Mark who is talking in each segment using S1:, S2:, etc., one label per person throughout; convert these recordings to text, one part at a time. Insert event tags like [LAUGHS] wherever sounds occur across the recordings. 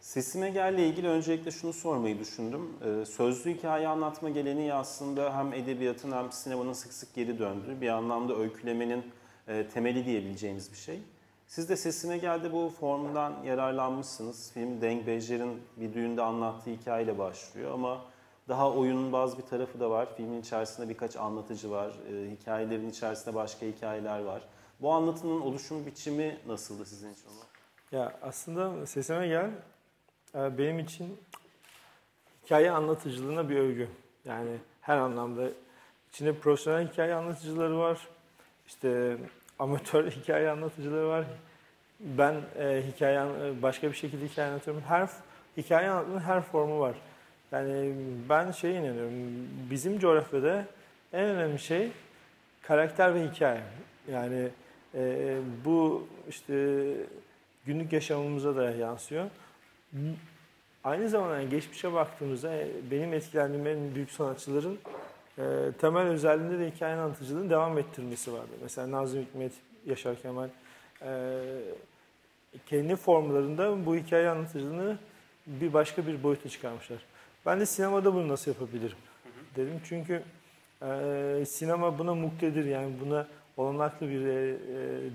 S1: Sesime Gel'le ilgili öncelikle şunu sormayı düşündüm. Ee, sözlü hikaye anlatma geleneği aslında hem edebiyatın hem sinemanın sık sık geri döndüğü bir anlamda öykülemenin e, temeli diyebileceğimiz bir şey. Siz de Sesime Gel'de bu formdan yararlanmışsınız. Film Deng Bejler'in bir düğünde anlattığı hikayeyle başlıyor ama daha oyunun bazı bir tarafı da var. Filmin içerisinde birkaç anlatıcı var. E, hikayelerin içerisinde başka hikayeler var. Bu anlatının oluşum biçimi nasıldı sizin için?
S2: Ya aslında Sesime Gel benim için hikaye anlatıcılığına bir övgü. Yani her anlamda içinde profesyonel hikaye anlatıcıları var. İşte amatör [LAUGHS] hikaye anlatıcıları var. Ben e, hikaye başka bir şekilde hikaye anlatıyorum. Her hikaye anlatmanın her formu var. Yani ben şey inanıyorum. Bizim coğrafyada en önemli şey karakter ve hikaye. Yani e, bu işte günlük yaşamımıza da yansıyor. Aynı zamanda geçmişe baktığımızda e, benim etkilendiğim en büyük sanatçıların e, temel özelliğinde de hikaye anlatıcılığını devam ettirmesi vardı. Mesela Nazım Hikmet, Yaşar Kemal e, kendi formlarında bu hikaye anlatıcılığını bir başka bir boyuta çıkarmışlar. Ben de sinemada bunu nasıl yapabilirim dedim. Çünkü e, sinema buna muktedir yani buna olanaklı bir e,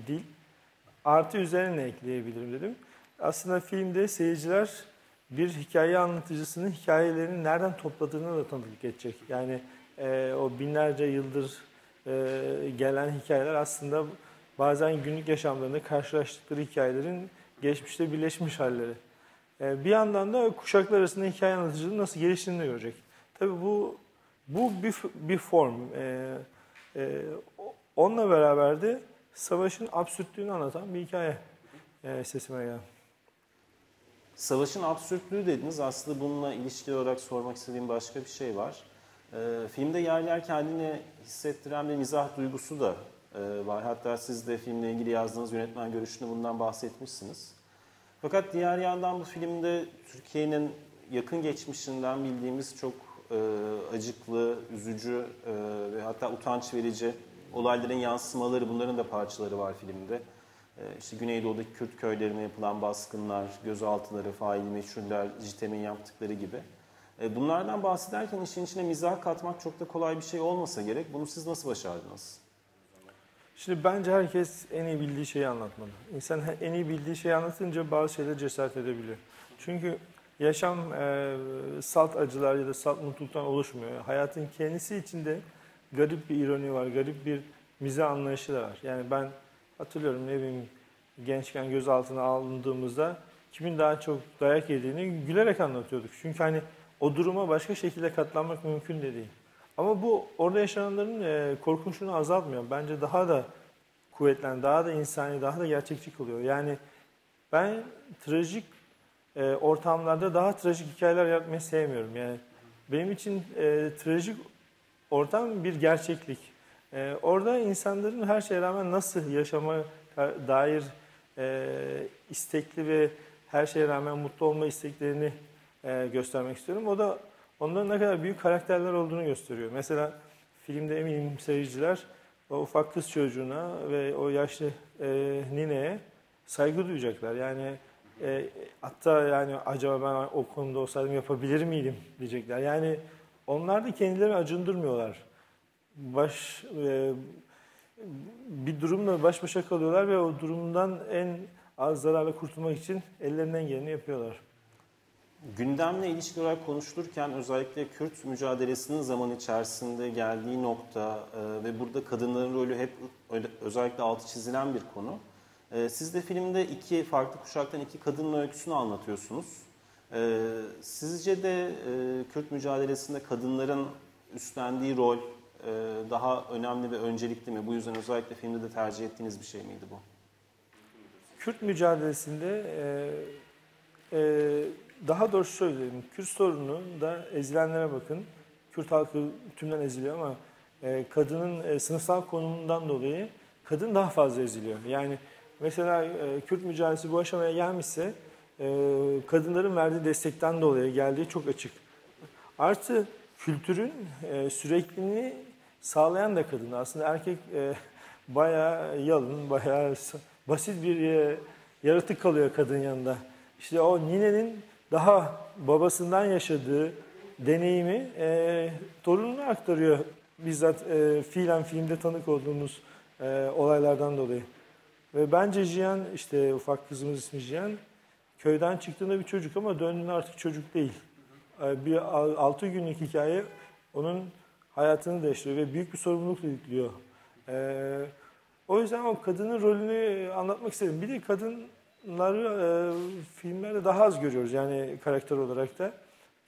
S2: dil. Artı üzerine ekleyebilirim dedim. Aslında filmde seyirciler bir hikaye anlatıcısının hikayelerini nereden topladığını da tanıklık edecek. Yani e, o binlerce yıldır e, gelen hikayeler aslında bazen günlük yaşamlarında karşılaştıkları hikayelerin geçmişte birleşmiş halleri. E, bir yandan da kuşaklar arasında hikaye anlatıcılığı nasıl geliştiğini görecek. Tabii bu bu bir, bir form. E, e, onunla beraber de savaşın absürtlüğünü anlatan bir hikaye e, sesime geldi.
S1: Savaşın absürtlüğü dediniz. Aslında bununla ilişkili olarak sormak istediğim başka bir şey var. E, filmde yer yer kendini hissettiren bir mizah duygusu da e, var. Hatta siz de filmle ilgili yazdığınız yönetmen görüşünde bundan bahsetmişsiniz. Fakat diğer yandan bu filmde Türkiye'nin yakın geçmişinden bildiğimiz çok e, acıklı, üzücü e, ve hatta utanç verici olayların yansımaları, bunların da parçaları var filmde. E, işte Güneydoğu'daki Kürt köylerine yapılan baskınlar, gözaltıları, faili meçhuller, JITEM'in yaptıkları gibi. E, bunlardan bahsederken işin içine mizah katmak çok da kolay bir şey olmasa gerek. Bunu siz nasıl başardınız?
S2: Şimdi bence herkes en iyi bildiği şeyi anlatmalı. İnsan en iyi bildiği şeyi anlatınca bazı şeyler cesaret edebiliyor. Çünkü yaşam e, salt acılar ya da salt mutluluktan oluşmuyor. Hayatın kendisi içinde garip bir ironi var, garip bir mizah anlayışı da var. Yani ben hatırlıyorum ne bileyim gençken gözaltına alındığımızda kimin daha çok dayak yediğini gülerek anlatıyorduk. Çünkü hani o duruma başka şekilde katlanmak mümkün de değil. Ama bu orada yaşananların e, korkunçluğunu azaltmıyor. Bence daha da kuvvetlen, daha da insani, daha da gerçekçi kılıyor. Yani ben trajik e, ortamlarda daha trajik hikayeler yaratmayı sevmiyorum. Yani benim için e, trajik ortam bir gerçeklik. E, orada insanların her şeye rağmen nasıl yaşama dair e, istekli ve her şeye rağmen mutlu olma isteklerini e, göstermek istiyorum. O da onların ne kadar büyük karakterler olduğunu gösteriyor. Mesela filmde eminim seyirciler o ufak kız çocuğuna ve o yaşlı e, nineye saygı duyacaklar. Yani e, hatta yani acaba ben o konuda olsaydım yapabilir miydim diyecekler. Yani onlar da kendilerini acındırmıyorlar. Baş e, bir durumla baş başa kalıyorlar ve o durumdan en az zararla kurtulmak için ellerinden geleni yapıyorlar.
S1: Gündemle ilişki olarak konuşulurken özellikle Kürt mücadelesinin zaman içerisinde geldiği nokta e, ve burada kadınların rolü hep özellikle altı çizilen bir konu. E, siz de filmde iki farklı kuşaktan iki kadının öyküsünü anlatıyorsunuz. E, sizce de e, Kürt mücadelesinde kadınların üstlendiği rol daha önemli ve öncelikli mi? Bu yüzden özellikle filmde de tercih ettiğiniz bir şey miydi bu?
S2: Kürt mücadelesinde e, e, daha doğrusu söyleyeyim. Kürt sorunu da ezilenlere bakın. Kürt halkı tümden eziliyor ama e, kadının e, sınıfsal konumundan dolayı kadın daha fazla eziliyor. Yani mesela e, Kürt mücadelesi bu aşamaya gelmişse e, kadınların verdiği destekten dolayı geldiği çok açık. Artı kültürün e, sürekliliğini sağlayan da kadın. Aslında erkek e, bayağı yalın, bayağı basit bir e, yaratık kalıyor kadın yanında. İşte o ninenin daha babasından yaşadığı deneyimi e, torununa aktarıyor. Bizzat e, fiilen filmde tanık olduğumuz e, olaylardan dolayı. Ve bence Jiyan, işte ufak kızımız ismi Jiyan, köyden çıktığında bir çocuk ama döndüğünde artık çocuk değil. Bir 6 günlük hikaye onun hayatını değiştiriyor ve büyük bir sorumluluk yüklüyor. E, o yüzden o kadının rolünü anlatmak istedim. Bir de kadınları e, filmlerde daha az görüyoruz yani karakter olarak da.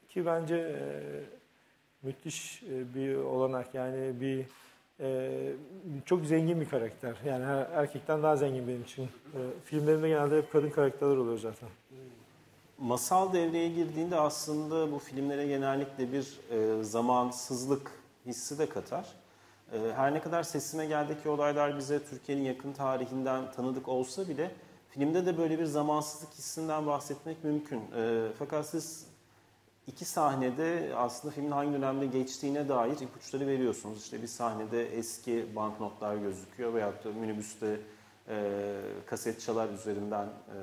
S2: Ki bence e, müthiş e, bir olanak yani bir e, çok zengin bir karakter. Yani her, erkekten daha zengin benim için. E, filmlerimde genelde hep kadın karakterler oluyor zaten.
S1: Masal devreye girdiğinde aslında bu filmlere genellikle bir e, zamansızlık hissi de katar. E, her ne kadar Sesime Gel'deki olaylar bize Türkiye'nin yakın tarihinden tanıdık olsa bile filmde de böyle bir zamansızlık hissinden bahsetmek mümkün. E, fakat siz iki sahnede aslında filmin hangi dönemde geçtiğine dair ipuçları veriyorsunuz. İşte bir sahnede eski banknotlar gözüküyor veyahut da minibüste e, kaset çalar üzerinden e,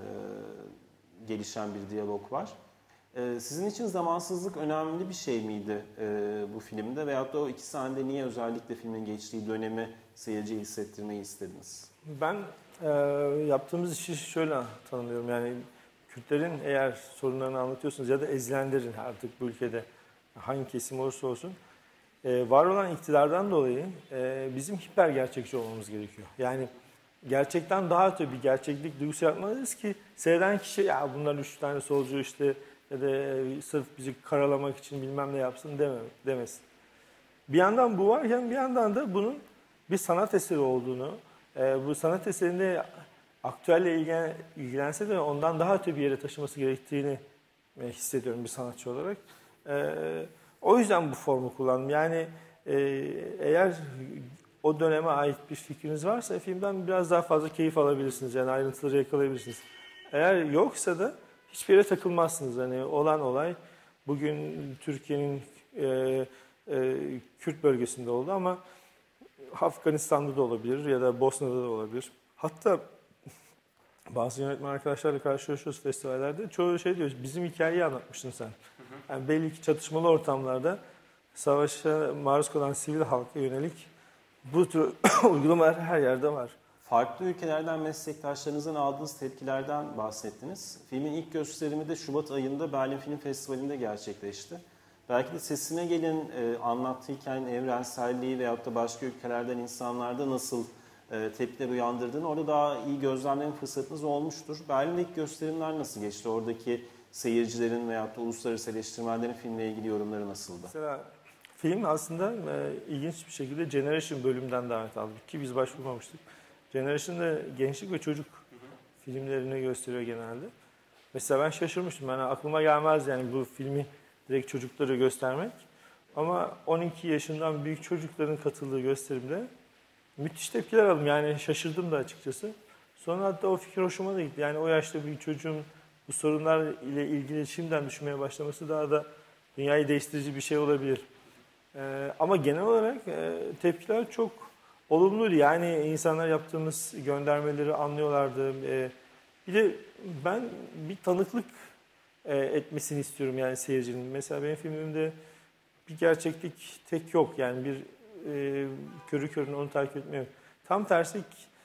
S1: gelişen bir diyalog var. E, sizin için zamansızlık önemli bir şey miydi e, bu filmde veyahut da o iki sahnede niye özellikle filmin geçtiği dönemi seyirciye hissettirmeyi istediniz?
S2: Ben e, yaptığımız işi şöyle tanımlıyorum yani Kürtlerin eğer sorunlarını anlatıyorsunuz ya da ezilenlerin artık bu ülkede hangi kesim olursa olsun e, var olan iktidardan dolayı e, bizim hiper gerçekçi olmamız gerekiyor. Yani gerçekten daha öte bir gerçeklik duygusu yapmalıyız ki seyreden kişi ya bunlar üç tane solcu işte ya da e, sırf bizi karalamak için bilmem ne yapsın deme, demesin. Bir yandan bu varken bir yandan da bunun bir sanat eseri olduğunu, e, bu sanat eserinde aktüelle ilgilen, ilgilense de ondan daha öte bir yere taşıması gerektiğini e, hissediyorum bir sanatçı olarak. O yüzden bu formu kullandım. Yani eğer o döneme ait bir fikriniz varsa filmden biraz daha fazla keyif alabilirsiniz. Yani ayrıntıları yakalayabilirsiniz. Eğer yoksa da hiçbir yere takılmazsınız. Hani olan olay bugün Türkiye'nin e, e, Kürt bölgesinde oldu ama Afganistan'da da olabilir ya da Bosna'da da olabilir. Hatta bazı yönetmen arkadaşlarla karşılaşıyoruz festivallerde. Çoğu şey diyor, bizim hikayeyi anlatmıştın sen. Yani belli ki çatışmalı ortamlarda savaşa maruz kalan sivil halka yönelik bu tür [COUGHS] uygulamalar her yerde var.
S1: Farklı ülkelerden meslektaşlarınızın aldığınız tepkilerden bahsettiniz. Filmin ilk gösterimi de Şubat ayında Berlin Film Festivali'nde gerçekleşti. Belki de sesine gelin e, anlattığı hikayenin evrenselliği veyahut da başka ülkelerden insanlarda nasıl e, tepkiler uyandırdığını orada daha iyi gözlemleme fırsatınız olmuştur. Berlin'deki gösterimler nasıl geçti? Oradaki seyircilerin veyahut da uluslararası eleştirmenlerin filmle ilgili yorumları nasıldı?
S2: Mesela film aslında e, ilginç bir şekilde Generation bölümden davet aldık ki biz başvurmamıştık. Generation'da gençlik ve çocuk filmlerini gösteriyor genelde. Mesela ben şaşırmıştım. Yani aklıma gelmez yani bu filmi direkt çocukları göstermek. Ama 12 yaşından büyük çocukların katıldığı gösterimde müthiş tepkiler aldım. Yani şaşırdım da açıkçası. Sonra hatta o fikir hoşuma da gitti. Yani o yaşta bir çocuğun bu sorunlar ile ilgili şimdiden düşünmeye başlaması daha da dünyayı değiştirici bir şey olabilir. Ee, ama genel olarak e, tepkiler çok olumluydu. Yani insanlar yaptığımız göndermeleri anlıyorlardı. Ee, bir de ben bir tanıklık e, etmesini istiyorum yani seyircinin. Mesela benim filmimde bir gerçeklik tek yok. Yani bir e, körü körüne onu takip etmiyor. Tam tersi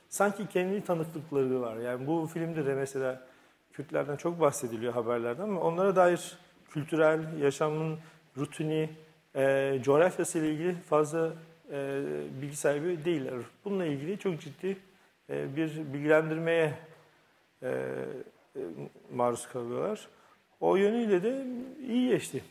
S2: sanki kendi tanıklıkları var. Yani bu filmde de mesela Kürtlerden çok bahsediliyor haberlerden ama onlara dair kültürel, yaşamın rutini, e, coğrafyası ile ilgili fazla e, bilgi sahibi değiller. Bununla ilgili çok ciddi e, bir bilgilendirmeye e, e, maruz kalıyorlar. O yönüyle de iyi geçti.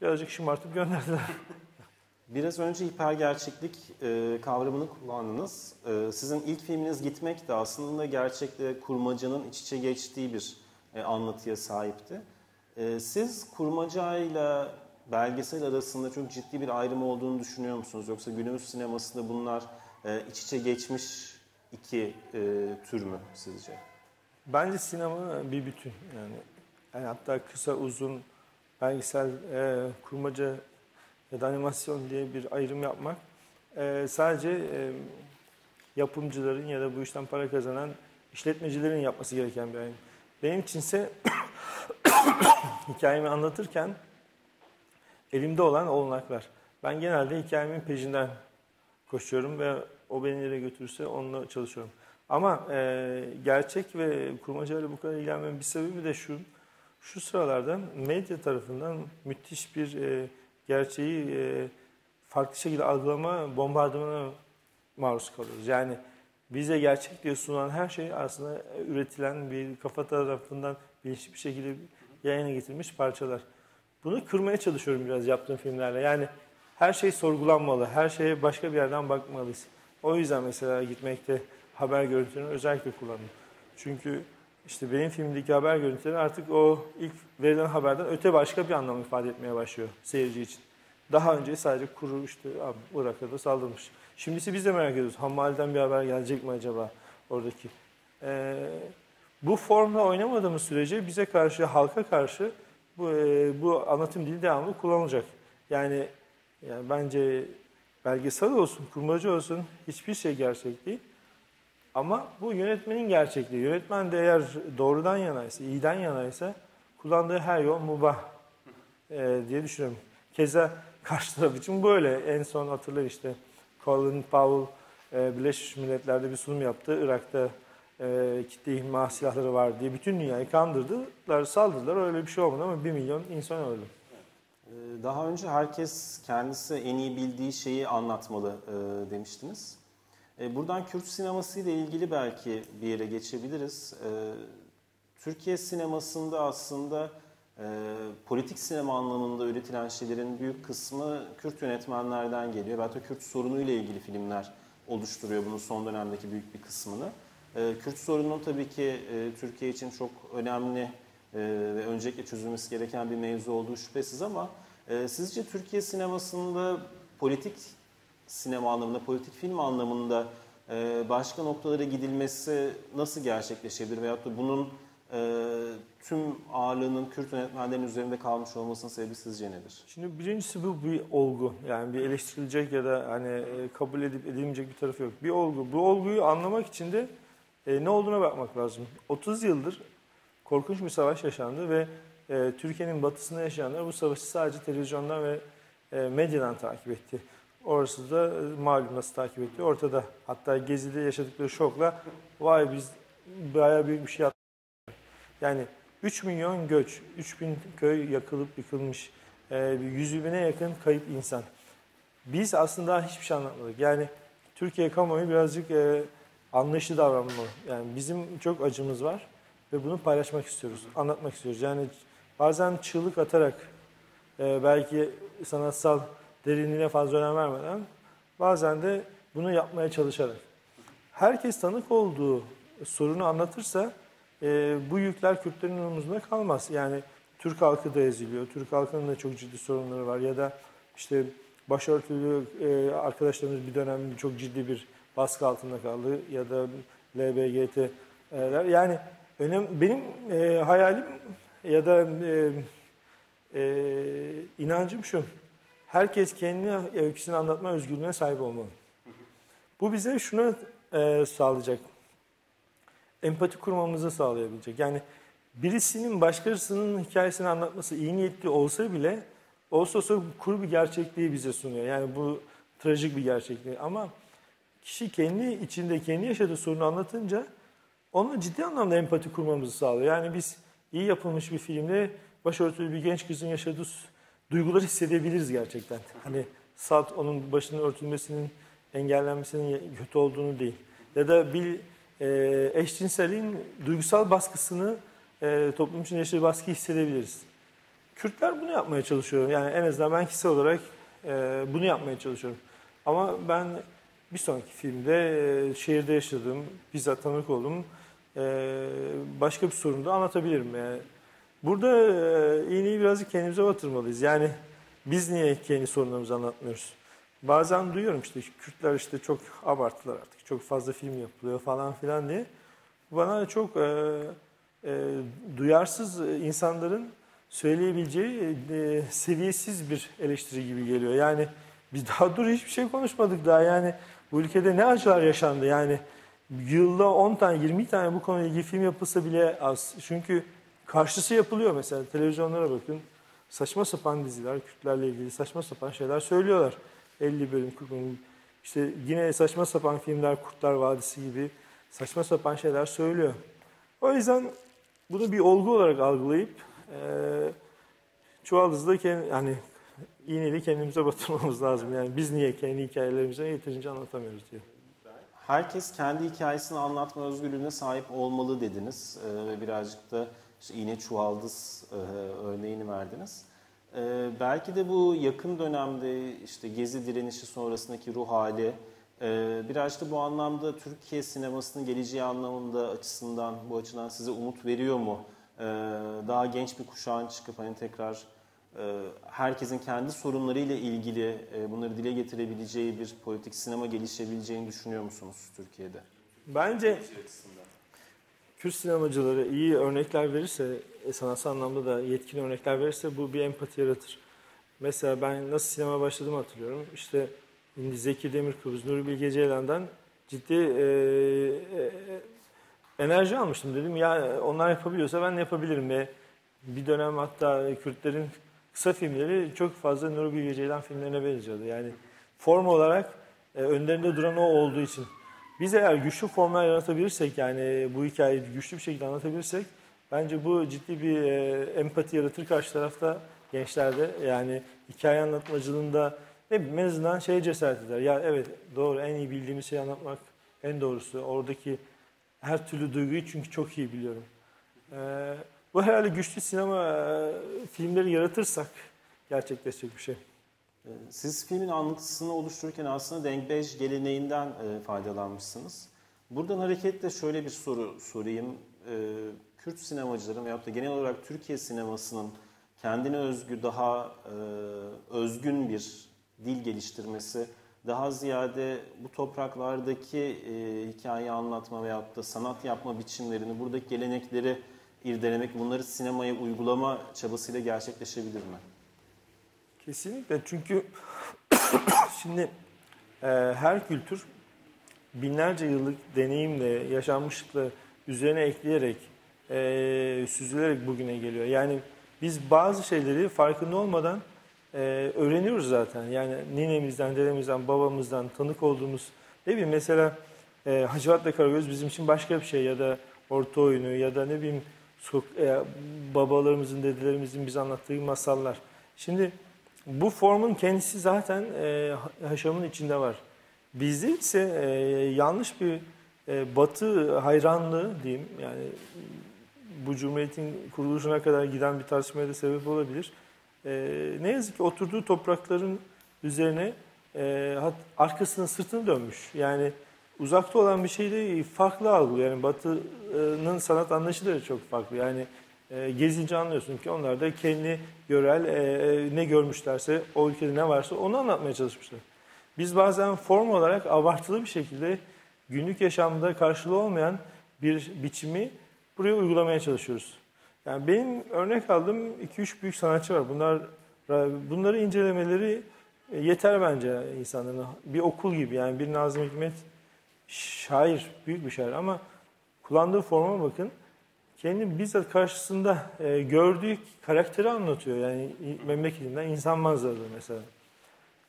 S2: Birazcık şımartıp gönderdiler. [LAUGHS]
S1: Biraz önce hipergerçeklik e, kavramını kullandınız. E, sizin ilk filminiz Gitmek de aslında gerçekle kurmacanın iç içe geçtiği bir e, anlatıya sahipti. E, siz kurmacayla belgesel arasında çok ciddi bir ayrım olduğunu düşünüyor musunuz? Yoksa günümüz sinemasında bunlar e, iç içe geçmiş iki e, tür mü sizce?
S2: Bence sinema bir bütün. Yani, yani hatta kısa uzun belgesel e, kurmaca ya da animasyon diye bir ayrım yapmak e, sadece e, yapımcıların ya da bu işten para kazanan işletmecilerin yapması gereken bir ayrım. Benim içinse [COUGHS] hikayemi anlatırken elimde olan olanaklar. Ben genelde hikayemin peşinden koşuyorum ve o beni nereye götürürse onunla çalışıyorum. Ama e, gerçek ve kurmacayla bu kadar ilgilenmemin bir sebebi de şu. Şu sıralarda medya tarafından müthiş bir e, gerçeği e, farklı şekilde algılama bombardımana maruz kalıyoruz. Yani bize gerçek diye sunulan her şey aslında üretilen bir kafa tarafından bilinçli bir şekilde yayına getirilmiş parçalar. Bunu kırmaya çalışıyorum biraz yaptığım filmlerle. Yani her şey sorgulanmalı, her şeye başka bir yerden bakmalıyız. O yüzden mesela gitmekte haber görüntülerini özellikle kullandım. Çünkü işte benim filmdeki haber görüntüleri artık o ilk verilen haberden öte başka bir anlam ifade etmeye başlıyor seyirci için. Daha önce sadece kuru işte abi Irak'ta da saldırmış. Şimdisi biz de merak ediyoruz. Hammal'den bir haber gelecek mi acaba oradaki? Ee, bu formla oynamadığımız sürece bize karşı, halka karşı bu, e, bu anlatım dili devamlı kullanılacak. Yani, yani bence belgesel olsun, kurmacı olsun hiçbir şey gerçek değil. Ama bu yönetmenin gerçekliği. Yönetmen de eğer doğrudan yanaysa, iyiden yanaysa kullandığı her yol mubah e, diye düşünüyorum. Keza karşı taraf için böyle. En son hatırlar işte Colin Powell e, Birleşmiş Milletler'de bir sunum yaptı. Irak'ta e, kitle ihmal silahları var diye bütün dünyayı kandırdılar, saldırdılar. Öyle bir şey olmadı ama bir milyon insan öldü.
S1: Ee, daha önce herkes kendisi en iyi bildiği şeyi anlatmalı e, demiştiniz. E, buradan Kürt sineması ile ilgili belki bir yere geçebiliriz. E, Türkiye sinemasında aslında e, politik sinema anlamında üretilen şeylerin büyük kısmı Kürt yönetmenlerden geliyor. Belki Kürt sorunu ile ilgili filmler oluşturuyor bunun son dönemdeki büyük bir kısmını. E, Kürt sorununun tabii ki e, Türkiye için çok önemli e, ve öncelikle çözülmesi gereken bir mevzu olduğu şüphesiz ama e, sizce Türkiye sinemasında politik sinema anlamında, politik film anlamında başka noktalara gidilmesi nasıl gerçekleşebilir veyahut da bunun tüm ağırlığının Kürt yönetmenlerin üzerinde kalmış olmasının sebebi sizce nedir?
S2: Şimdi birincisi bu bir olgu. Yani bir eleştirilecek ya da hani kabul edip edilmeyecek bir tarafı yok. Bir olgu. Bu olguyu anlamak için de e, ne olduğuna bakmak lazım. 30 yıldır korkunç bir savaş yaşandı ve e, Türkiye'nin batısında yaşayanlar bu savaşı sadece televizyondan ve e, medyadan takip etti. Orası da e, malum nasıl takip etti. Ortada hatta Gezi'de yaşadıkları şokla vay biz bayağı büyük bir şey yaptık. Yani 3 milyon göç, 3 bin köy yakılıp yıkılmış, e, 100 bine yakın kayıp insan. Biz aslında hiçbir şey anlatmadık. Yani Türkiye kamuoyu birazcık e, anlayışlı davranmalı. Yani bizim çok acımız var ve bunu paylaşmak istiyoruz, anlatmak istiyoruz. Yani bazen çığlık atarak e, belki sanatsal derinliğine fazla önem vermeden bazen de bunu yapmaya çalışarak. Herkes tanık olduğu sorunu anlatırsa e, bu yükler Kürtlerin omuzunda kalmaz. Yani Türk halkı da eziliyor. Türk halkının da çok ciddi sorunları var. Ya da işte başörtülü e, arkadaşlarımız bir dönem çok ciddi bir baskı altında kaldı. Ya da LBGT'ler. Yani önem, benim e, hayalim ya da e, e, inancım şu. Herkes kendi öyküsünü anlatma özgürlüğüne sahip olmalı. Bu bize şunu e, sağlayacak empati kurmamızı sağlayabilecek. Yani birisinin başkasının hikayesini anlatması iyi niyetli olsa bile olsa olsa kuru bir gerçekliği bize sunuyor. Yani bu trajik bir gerçekliği ama kişi kendi içinde kendi yaşadığı sorunu anlatınca ona ciddi anlamda empati kurmamızı sağlıyor. Yani biz iyi yapılmış bir filmde başörtülü bir genç kızın yaşadığı duyguları hissedebiliriz gerçekten. Hani salt onun başının örtülmesinin engellenmesinin kötü olduğunu değil. Ya da bir e, eşcinselliğin duygusal baskısını e, toplum için yaşadığı baskı hissedebiliriz. Kürtler bunu yapmaya çalışıyor. Yani en azından ben kişisel olarak e, bunu yapmaya çalışıyorum. Ama ben bir sonraki filmde e, şehirde yaşadığım, bizzat tanık oldum. E, başka bir sorunu da anlatabilirim. Yani burada e, iğneyi birazcık kendimize batırmalıyız. Yani biz niye kendi sorunlarımızı anlatmıyoruz? Bazen duyuyorum işte Kürtler işte çok abarttılar artık. Çok fazla film yapılıyor falan filan diye. Bana çok e, e, duyarsız insanların söyleyebileceği e, seviyesiz bir eleştiri gibi geliyor. Yani biz daha dur hiçbir şey konuşmadık daha. Yani bu ülkede ne acılar yaşandı. Yani yılda 10 tane 20 tane bu konuyla ilgili film yapılsa bile az. Çünkü karşısı yapılıyor mesela televizyonlara bakın. Saçma sapan diziler, Kürtlerle ilgili saçma sapan şeyler söylüyorlar. 50 bölüm, 40 bölüm. İşte yine saçma sapan filmler, Kurtlar Vadisi gibi saçma sapan şeyler söylüyor. O yüzden bunu bir olgu olarak algılayıp e, çuvaldızda kendi, yani iğneyi kendimize batırmamız lazım. Yani biz niye kendi hikayelerimizi yeterince anlatamıyoruz diye.
S1: Herkes kendi hikayesini anlatma özgürlüğüne sahip olmalı dediniz ee, birazcık da işte iğne çuvaldız e, örneğini verdiniz. Ee, belki de bu yakın dönemde işte Gezi direnişi sonrasındaki ruh hali e, birazcık da bu anlamda Türkiye sinemasının geleceği anlamında açısından bu açıdan size umut veriyor mu? Ee, daha genç bir kuşağın çıkıp hani tekrar herkesin kendi sorunlarıyla ilgili e, bunları dile getirebileceği bir politik sinema gelişebileceğini düşünüyor musunuz Türkiye'de?
S2: Bence Kürt sinemacıları iyi örnekler verirse, e, sanatsal anlamda da yetkin örnekler verirse bu bir empati yaratır. Mesela ben nasıl sinema başladığımı hatırlıyorum. İşte Zeki Demirkubuz, Nuri Bilge Ceylan'dan ciddi e, e, enerji almıştım. Dedim ya onlar yapabiliyorsa ben de yapabilirim. Ve bir dönem hatta Kürtlerin kısa filmleri çok fazla Nuri Bilge Ceylan filmlerine benziyordu. Yani form olarak e, önlerinde duran o olduğu için. Biz eğer güçlü formlar yaratabilirsek yani bu hikayeyi güçlü bir şekilde anlatabilirsek bence bu ciddi bir e, empati yaratır karşı tarafta gençlerde. Yani hikaye anlatmacılığında ne bileyim en azından şey cesaret eder. Ya evet doğru en iyi bildiğimiz şeyi anlatmak en doğrusu. Oradaki her türlü duyguyu çünkü çok iyi biliyorum. Ee, bu herhalde güçlü sinema e, filmleri yaratırsak gerçekleşecek bir şey.
S1: Ee, Siz filmin anlatısını oluştururken aslında Denkbej geleneğinden e, faydalanmışsınız. Buradan hareketle şöyle bir soru sorayım. Ee, Kürt sinemacıların veyahut da genel olarak Türkiye sinemasının kendine özgü daha e, özgün bir dil geliştirmesi, daha ziyade bu topraklardaki e, hikaye anlatma veyahut da sanat yapma biçimlerini, buradaki gelenekleri irdelemek, bunları sinemaya uygulama çabasıyla gerçekleşebilir mi?
S2: Kesinlikle çünkü [COUGHS] şimdi e, her kültür binlerce yıllık deneyimle, yaşanmışlıkla üzerine ekleyerek, e, süzülerek bugüne geliyor. Yani biz bazı şeyleri farkında olmadan e, öğreniyoruz zaten. Yani ninemizden, dedemizden, babamızdan tanık olduğumuz ne bileyim mesela e, Hacivat ve Karagöz bizim için başka bir şey ya da orta oyunu ya da ne bileyim sok, e, babalarımızın, dedelerimizin bize anlattığı masallar. Şimdi bu formun kendisi zaten e, haşamın içinde var. Bizde ise e, yanlış bir e, batı hayranlığı diyeyim yani bu cumhuriyetin kuruluşuna kadar giden bir tartışmaya da sebep olabilir. Ne yazık ki oturduğu toprakların üzerine e, arkasına sırtını dönmüş. Yani uzakta olan bir şeyi farklı algılıyor. Yani Batı'nın sanat anlayışı da çok farklı. Yani e, gezince anlıyorsun ki onlar da kendi yörel e, ne görmüşlerse, o ülkede ne varsa onu anlatmaya çalışmışlar. Biz bazen form olarak abartılı bir şekilde günlük yaşamda karşılığı olmayan bir biçimi buraya uygulamaya çalışıyoruz. Yani benim örnek aldığım 2-3 büyük sanatçı var. Bunlar bunları incelemeleri yeter bence insanların. Bir okul gibi yani bir Nazım Hikmet şair, büyük bir şair ama kullandığı forma bakın. Kendi bizzat karşısında e, gördüğü karakteri anlatıyor. Yani memleketinden insan manzaraları mesela.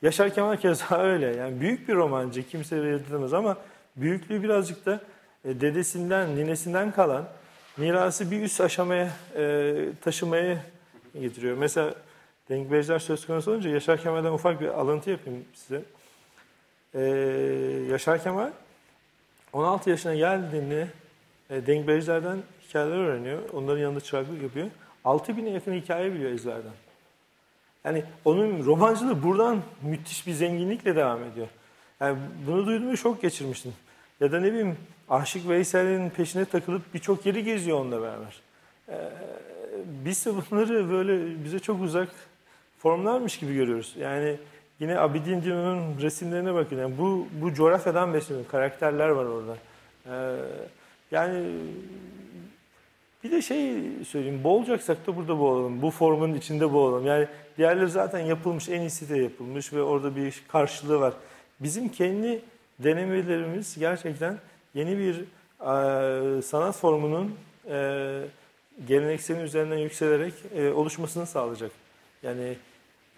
S2: Yaşar Kemal keza [LAUGHS] öyle. Yani büyük bir romancı, kimse reddedemez ama büyüklüğü birazcık da e, dedesinden, ninesinden kalan mirası bir üst aşamaya e, taşımaya getiriyor. Mesela Denkbejler söz konusu olunca Yaşar Kemal'den ufak bir alıntı yapayım size. Ee, Yaşar Kemal 16 yaşına geldiğinde e, Denkbejlerden hikayeler öğreniyor. Onların yanında çıraklık yapıyor. 6000'e yakın hikaye biliyor ezberden. Yani onun romancılığı buradan müthiş bir zenginlikle devam ediyor. Yani bunu duyduğumda şok geçirmiştim. Ya da ne bileyim Aşık Veysel'in peşine takılıp birçok yeri geziyor onunla beraber. Ee, biz de bunları böyle bize çok uzak formlarmış gibi görüyoruz. Yani yine Abidin Dino'nun resimlerine bakın. Yani bu, bu coğrafyadan besleniyor. Karakterler var orada. Ee, yani bir de şey söyleyeyim, boğulacaksak da burada boğulalım. Bu formun içinde boğulalım. Yani diğerleri zaten yapılmış, en iyisi de yapılmış ve orada bir karşılığı var. Bizim kendi denemelerimiz gerçekten yeni bir e, sanat formunun e, gelenekselin üzerinden yükselerek e, oluşmasını sağlayacak. Yani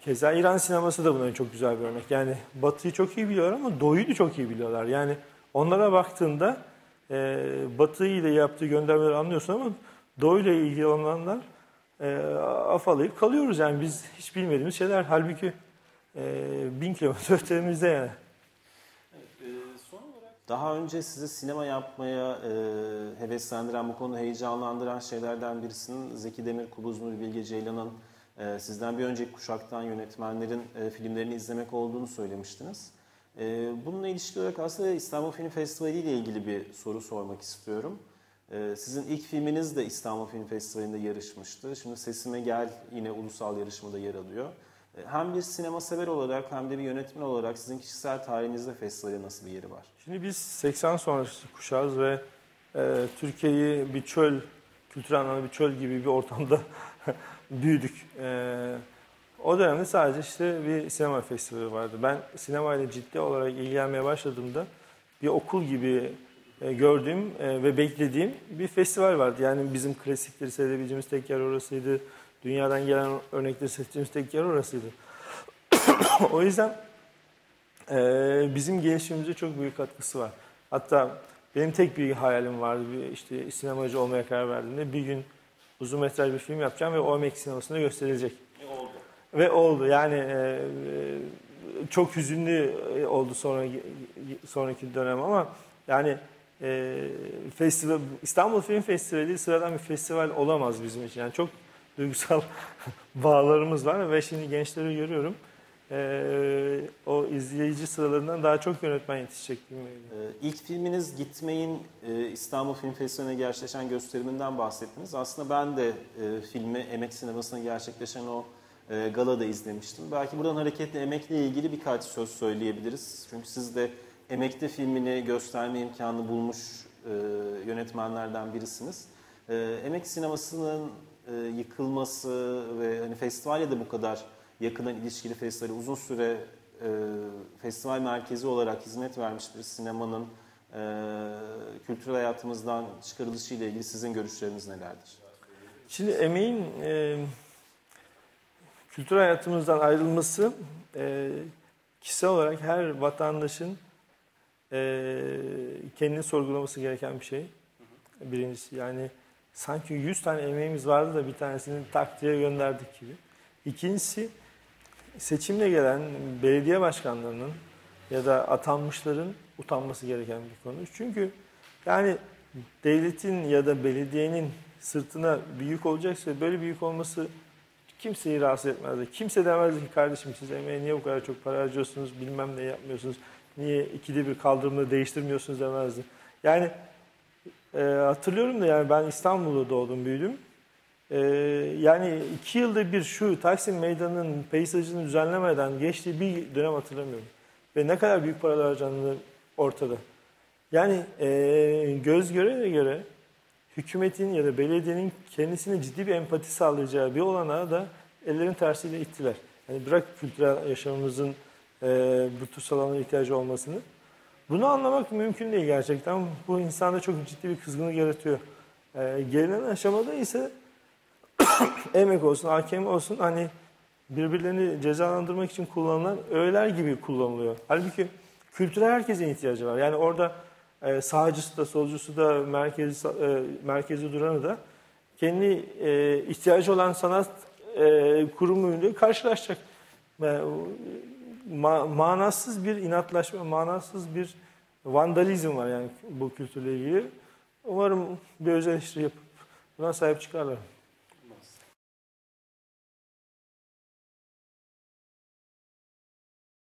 S2: keza İran sineması da buna çok güzel bir örnek. Yani Batı'yı çok iyi biliyor ama Doğu'yu da çok iyi biliyorlar. Yani onlara baktığında e, Batı ile yaptığı göndermeleri anlıyorsun ama Doğu ile ilgili olanlar e, afalayıp kalıyoruz. Yani biz hiç bilmediğimiz şeyler. Halbuki e, bin kilometre [LAUGHS] ötemizde yani.
S1: Daha önce sizi sinema yapmaya e, heveslendiren, bu konuda heyecanlandıran şeylerden birisinin Zeki Demir, Kubuz Nuri Bilge Ceylan'ın e, sizden bir önceki kuşaktan yönetmenlerin e, filmlerini izlemek olduğunu söylemiştiniz. E, bununla ilişki olarak aslında İstanbul Film Festivali ile ilgili bir soru sormak istiyorum. E, sizin ilk filminiz de İstanbul Film Festivali'nde yarışmıştı. Şimdi Sesime Gel yine ulusal yarışmada yer alıyor. Hem bir sinema sever olarak hem de bir yönetmen olarak sizin kişisel tarihinizde festivalde nasıl bir yeri var?
S2: Şimdi biz 80 sonrası kuşağız ve e, Türkiye'yi bir çöl, kültürel anlamda bir çöl gibi bir ortamda [LAUGHS] büyüdük. E, o dönemde sadece işte bir sinema festivali vardı. Ben sinemayla ciddi olarak ilgilenmeye başladığımda bir okul gibi e, gördüğüm e, ve beklediğim bir festival vardı. Yani bizim klasikleri seyredebileceğimiz tek yer orasıydı. Dünyadan gelen örnekleri seçtiğimiz tek yer orasıydı. [COUGHS] o yüzden e, bizim gelişimimize çok büyük katkısı var. Hatta benim tek bir hayalim vardı. İşte sinemacı olmaya karar verdiğimde bir gün uzun metraj bir film yapacağım ve OMX sinemasında gösterilecek.
S1: Ve oldu.
S2: Ve oldu. Yani e, çok hüzünlü oldu sonra sonraki dönem ama yani e, festival İstanbul Film Festivali sıradan bir festival olamaz bizim için. Yani çok duygusal [LAUGHS] bağlarımız var ve şimdi gençleri görüyorum. Ee, o izleyici sıralarından daha çok yönetmen yetişecek gibi.
S1: Ee, ilk filminiz Gitmeyin e, İstanbul Film Festivali'ne gerçekleşen gösteriminden bahsettiniz. Aslında ben de e, filmi Emek Sineması'na gerçekleşen o e, galada izlemiştim. Belki buradan hareketle emekle ilgili birkaç söz söyleyebiliriz. Çünkü siz de emekte filmini gösterme imkanı bulmuş e, yönetmenlerden birisiniz. E, emek sinemasının e, yıkılması ve hani festivalye de bu kadar yakından ilişkili festivali uzun süre e, festival merkezi olarak hizmet vermiş bir sinemanın e, kültürel hayatımızdan çıkarılışı ile ilgili sizin görüşleriniz nelerdir?
S2: Şimdi emeğin e, kültür hayatımızdan ayrılması e, kişisel olarak her vatandaşın e, kendini sorgulaması gereken bir şey. Birincisi yani sanki 100 tane emeğimiz vardı da bir tanesini takdire gönderdik gibi. İkincisi seçimle gelen belediye başkanlarının ya da atanmışların utanması gereken bir konu. Çünkü yani devletin ya da belediyenin sırtına bir yük olacaksa böyle bir yük olması kimseyi rahatsız etmezdi. Kimse demezdi ki kardeşim siz emeğe niye bu kadar çok para harcıyorsunuz, bilmem ne yapmıyorsunuz, niye ikide bir kaldırımda değiştirmiyorsunuz demezdi. Yani e, hatırlıyorum da yani ben İstanbul'da doğdum, büyüdüm. E, yani iki yılda bir şu Taksim Meydanı'nın peyzajını düzenlemeden geçtiği bir dönem hatırlamıyorum. Ve ne kadar büyük paralar harcandığı ortada. Yani e, göz göre göre hükümetin ya da belediyenin kendisine ciddi bir empati sağlayacağı bir olanağı da ellerin tersiyle ittiler. Yani bırak kültürel yaşamımızın e, bu tür alanlara ihtiyacı olmasını. Bunu anlamak mümkün değil gerçekten. Bu insanda çok ciddi bir kızgınlık yaratıyor. E, gelinen aşamada ise [COUGHS] emek olsun, hakem olsun hani birbirlerini cezalandırmak için kullanılan öğeler gibi kullanılıyor. Halbuki kültüre herkesin ihtiyacı var. Yani orada e, sağcısı da solcusu da merkezi, e, merkezi duranı da kendi e, ihtiyacı olan sanat e, kurumuyla karşılaşacak. E, ma, manasız bir inatlaşma, manasız bir vandalizm var yani bu kültürle ilgili. Umarım bir özel eleştiri yapıp buna sahip çıkarlar.